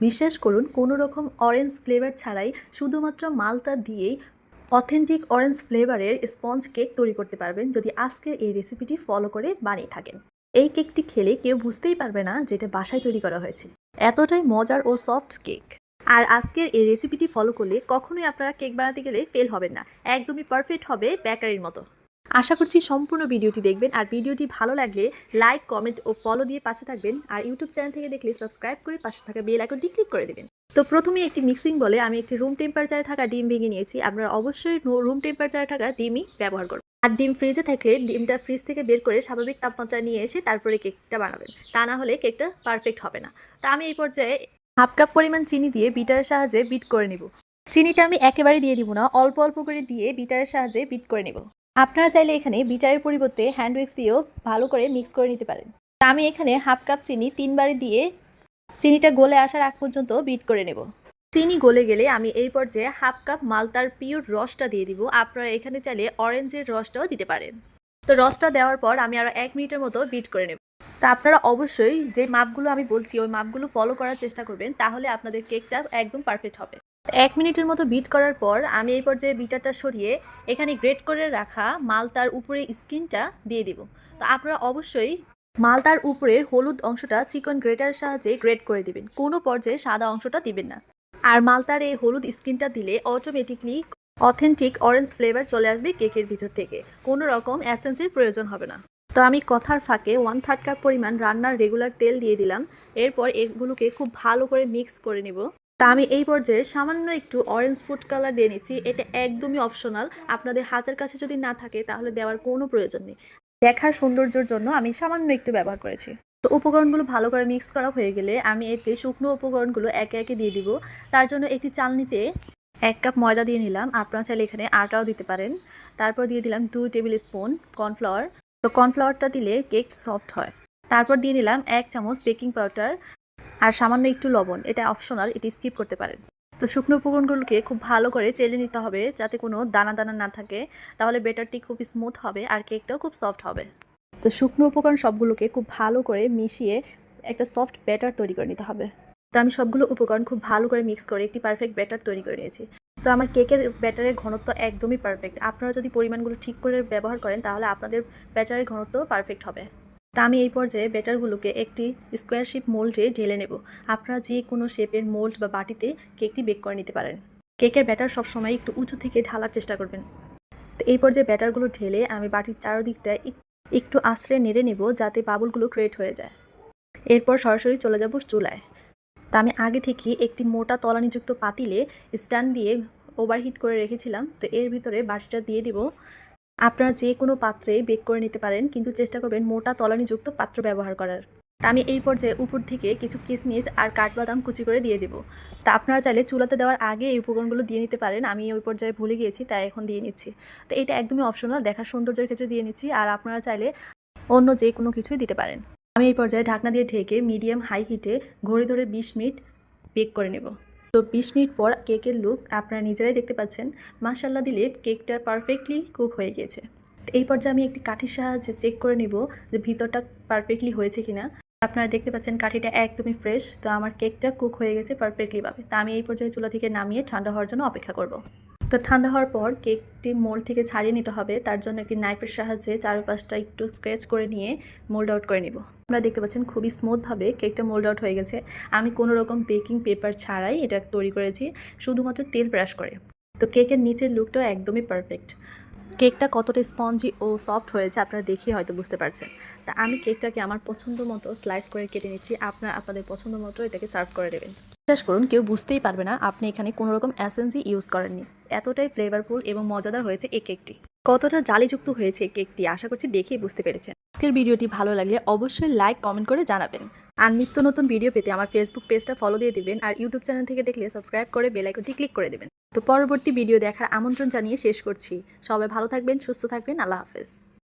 বিশ্বাস করুন কোনো রকম অরেঞ্জ ফ্লেভার ছাড়াই শুধুমাত্র মালতা দিয়েই অথেন্টিক অরেঞ্জ ফ্লেভারের স্পঞ্জ কেক তৈরি করতে পারবেন যদি আজকের এই রেসিপিটি ফলো করে বানিয়ে থাকেন। এই কেকটি খেলে কেউ বুঝতেই পারবে না যেটা বাসায় তৈরি করা হয়েছে। এতটাই মজার ও সফট কেক আর আজকের এই রেসিপিটি ফলো করলে কখনোই আপনারা কেক বানাতে গেলে ফেল হবেন না। একদমই পারফেক্ট হবে বেকারির মতো। আশা করছি সম্পূর্ণ ভিডিওটি দেখবেন। আর ভিডিওটি ভালো লাগলে লাইক কমেন্ট ও ফলো দিয়ে পাশে থাকবেন। আর ইউটিউব চ্যানেল থেকে দেখলে সাবস্ক্রাইব করে পাশে থাকা বেল আইকনটি ক্লিক করে দেবেন। তো প্রথমে একটি মিক্সিং বলে আমি একটি রুম টেম্পারেচারে থাকা ডিম ভেঙে নিয়েছি। আপনারা অবশ্যই রুম টেম্পারেচারে থাকা ডিমই ব্যবহার করবেন আর ডিম ফ্রিজে থাকলে ডিমটা ফ্রিজ থেকে বের করে স্বাভাবিক তাপমাত্রা নিয়ে এসে তারপরে কেকটা বানাবেন। তা না হলে কেকটা পারফেক্ট হবে না। তা আমি এই পর্যায়ে হাফ কাপ পরিমাণ চিনি দিয়ে বিটারের সাহায্যে বিট করে নিব। চিনিটা আমি একেবারে দিয়ে দিব না, অল্প অল্প করে দিয়ে বিটারের সাহায্যে বিট করে নেব। আপনারা চাইলে এখানে বিটারের পরিবর্তে হ্যান্ড উইক্স দিয়েও ভালো করে মিক্স করে নিতে পারেন। আমি এখানে হাফ কাপ চিনি তিনবারে দিয়ে চিনিটা গলে আসার আগ পর্যন্ত বিট করে নেব। চিনি গলে গেলে আমি এই পর্যায়ে হাফ কাপ মালতার পিওর রসটা দিয়ে দিব। আপনারা এখানে চাইলে অরেঞ্জের রসটাও দিতে পারেন। তো রসটা দেওয়ার পর আমি আরও এক মিনিটের মতো বিট করে নেব। তা আপনারা অবশ্যই যে মাপগুলো আমি বলছি, ওই মাপগুলো ফলো করার চেষ্টা করবেন, তাহলে আপনাদের কেকটা একদম পারফেক্ট হবে। এক মিনিটের মতো বিট করার পর আমি এই পর্যায়ে বিটারটা সরিয়ে এখানে গ্রেট করে রাখা মালতার উপরে স্কিনটা দিয়ে দিব। তো আপনারা অবশ্যই মালতার উপরের হলুদ অংশটা চিকন গ্রেটার সাহায্যে গ্রেট করে দিবেন। কোনো পর্যায়ে সাদা অংশটা দিবেন না। আর মালতার এই হলুদ স্কিনটা দিলে অটোমেটিকলি অথেন্টিক অরেঞ্জ ফ্লেভার চলে আসবে কেকের ভিতর থেকে। কোনো রকম অ্যাসেন্সের প্রয়োজন হবে না। তো আমি কথার ফাঁকে ওয়ান থার্ড কাপ পরিমাণ রান্নার রেগুলার তেল দিয়ে দিলাম। এরপর এগুলোকে খুব ভালো করে মিক্স করে নিব। তা আমি এই পর্যায়ে সামান্য একটু অরেঞ্জ ফুড কালার দিয়ে নিচ্ছি। এটা একদমই অপশনাল আপনাদের হাতের কাছে যদি না থাকে, তাহলে দেওয়ার কোনো প্রয়োজন নেই। দেখার সৌন্দর্যের জন্য আমি সামান্য একটু ব্যবহার করেছি। তো উপকরণগুলো ভালো করে মিক্স করা হয়ে গেলে আমি এতে শুকনো উপকরণগুলো একে একে দিয়ে দিব। তার জন্য একটি চালনিতে এক কাপ ময়দা দিয়ে নিলাম। আপনারা চাইলে এখানে আটাও দিতে পারেন। তারপর দিয়ে দিলাম দুই টেবিল স্পুন কর্নফ্লাওয়ার তো কর্নফ্লাওয়ারটা দিলে কেক সফট হয়। তারপর দিয়ে নিলাম এক চামচ বেকিং পাউডার আর সামান্য একটু লবণ, এটা অপশনাল এটি স্কিপ করতে পারেন। তো শুকনো উপকরণগুলোকে খুব ভালো করে চেলে নিতে হবে যাতে কোনো দানা দানা না থাকে। তাহলে বেটারটি খুব স্মুথ হবে আর কেকটাও খুব সফট হবে। তো শুকনো উপকরণ সবগুলোকে খুব ভালো করে মিশিয়ে একটা সফট ব্যাটার তৈরি করে নিতে হবে। তো আমি সবগুলো উপকরণ খুব ভালো করে মিক্স করে একটি পারফেক্ট ব্যাটার তৈরি করে নিয়েছি। তো আমার কেকের ব্যাটারের ঘনত্ব একদমই পারফেক্ট আপনারা যদি পরিমাণগুলো ঠিক করে ব্যবহার করেন, তাহলে আপনাদের ব্যাটারের ঘনত্ব পারফেক্ট হবে। তা আমি এই পর্যায়ে ব্যাটারগুলোকে একটি স্কোয়ার শেপ মোল্ডে ঢেলে নেব। আপনারা যে কোনো শেপের মোল্ড বা বাটিতে কেকটি বেক করে নিতে পারেন। কেকের ব্যাটার সবসময় একটু উঁচু থেকে ঢালার চেষ্টা করবেন। তো এই পর্যায়ে ব্যাটারগুলো ঢেলে আমি বাটির চারদিকটা একটু আশ্রে নেড়ে নেব যাতে বাবুলগুলো ক্রিয়েট হয়ে যায়। এরপর সরাসরি চলে যাব চুলায়। তা আমি আগে থেকে একটি মোটা তলানিযুক্ত পাতিলে স্ট্যান্ড দিয়ে ওভারহিট করে রেখেছিলাম। তো এর ভিতরে বাটিটা দিয়ে দিব। আপনারা যে কোনো পাত্রে বেক করে নিতে পারেন, কিন্তু চেষ্টা করবেন মোটা তলানিযুক্ত পাত্র ব্যবহার করার। তা আমি এই পর্যায়ে উপর থেকে কিছু কিশমিশ আর কাঠবাদাম কুচি করে দিয়ে দেবো। তা আপনারা চাইলে চুলাতে দেওয়ার আগে এই উপকরণগুলো দিয়ে নিতে পারেন, আমি ওই পর্যায়ে ভুলে গিয়েছি, তাই এখন দিয়ে নিচ্ছি। তো এটা একদমই অপশনাল দেখার সৌন্দর্যের ক্ষেত্রে দিয়ে নিচ্ছি, আর আপনারা চাইলে অন্য যে কোনো কিছুই দিতে পারেন। আমি এই পর্যায়ে ঢাকনা দিয়ে ঢেকে মিডিয়াম হাই হিটে ঘড়ি ধরে বিশ মিনিট বেক করে নেব। তো বিশ মিনিট পর কেকের লুক আপনারা নিজেরাই দেখতে পাচ্ছেন। মাসাল্লা দিলে কেকটা পারফেক্টলি কুক হয়ে গিয়েছে। এই পর্যায়ে আমি একটি কাঠির সাহায্যে চেক করে নিব যে ভিতরটা পারফেক্টলি হয়েছে কিনা। আপনারা দেখতে পাচ্ছেন কাঠিটা একদমই ফ্রেশ তো আমার কেকটা কুক হয়ে গেছে পারফেক্টলিভাবে তা আমি এই পর্যায়ে চুলা থেকে নামিয়ে ঠান্ডা হওয়ার জন্য অপেক্ষা করব। তো ঠান্ডা হওয়ার পর কেকটি মোল্ড থেকে ছাড়িয়ে নিতে হবে। তার জন্য একটি নাইফের সাহায্যে চারপাশটা একটু স্ক্র্যাচ করে নিয়ে মোল্ড আউট করে নিব। আমরা দেখতে পাচ্ছেন খুবই স্মুথভাবে কেকটা মোল্ড আউট হয়ে গেছে। আমি কোনো রকম বেকিং পেপার ছাড়াই এটা তৈরি করেছি। শুধুমাত্র তেল ব্রাশ করে। তো কেকের নিচের লুকটাও একদমই পারফেক্ট। কেকটা কতটা স্পঞ্জি ও সফট হয়েছে আপনারা দেখিয়ে হয়তো বুঝতে পারছেন। তা আমি কেকটাকে আমার পছন্দ মতো স্লাইস করে কেটে নিচ্ছি, আপনারা আপনাদের পছন্দ মতো এটাকে সার্ভ করে দেবেন বিশ্বাস করুন, কেউ বুঝতেই পারবে না আপনি এখানে কোনো রকম অ্যাসেন্সি ইউজ করেননি। এতটাই ফ্লেভারফুল এবং মজাদার হয়েছে এই কেকটি। কতটা জালিযুক্ত হয়েছে কেকটি, আশা করছি দেখেই বুঝতে পেরেছেন। আজকের ভিডিওটি ভালো লাগলে অবশ্যই লাইক কমেন্ট করে জানাবেন। আর নিত্য নতুন ভিডিও পেতে আমার ফেসবুক পেজটা ফলো দিয়ে দেবেন আর ইউটিউব চ্যানেল থেকে দেখলে সাবস্ক্রাইব করে বেলাইকনটি ক্লিক করে দেবেন। তো পরবর্তী ভিডিও দেখার আমন্ত্রণ জানিয়ে শেষ করছি। সবাই ভালো থাকবেন, সুস্থ থাকবেন, আল্লাহ হাফেজ।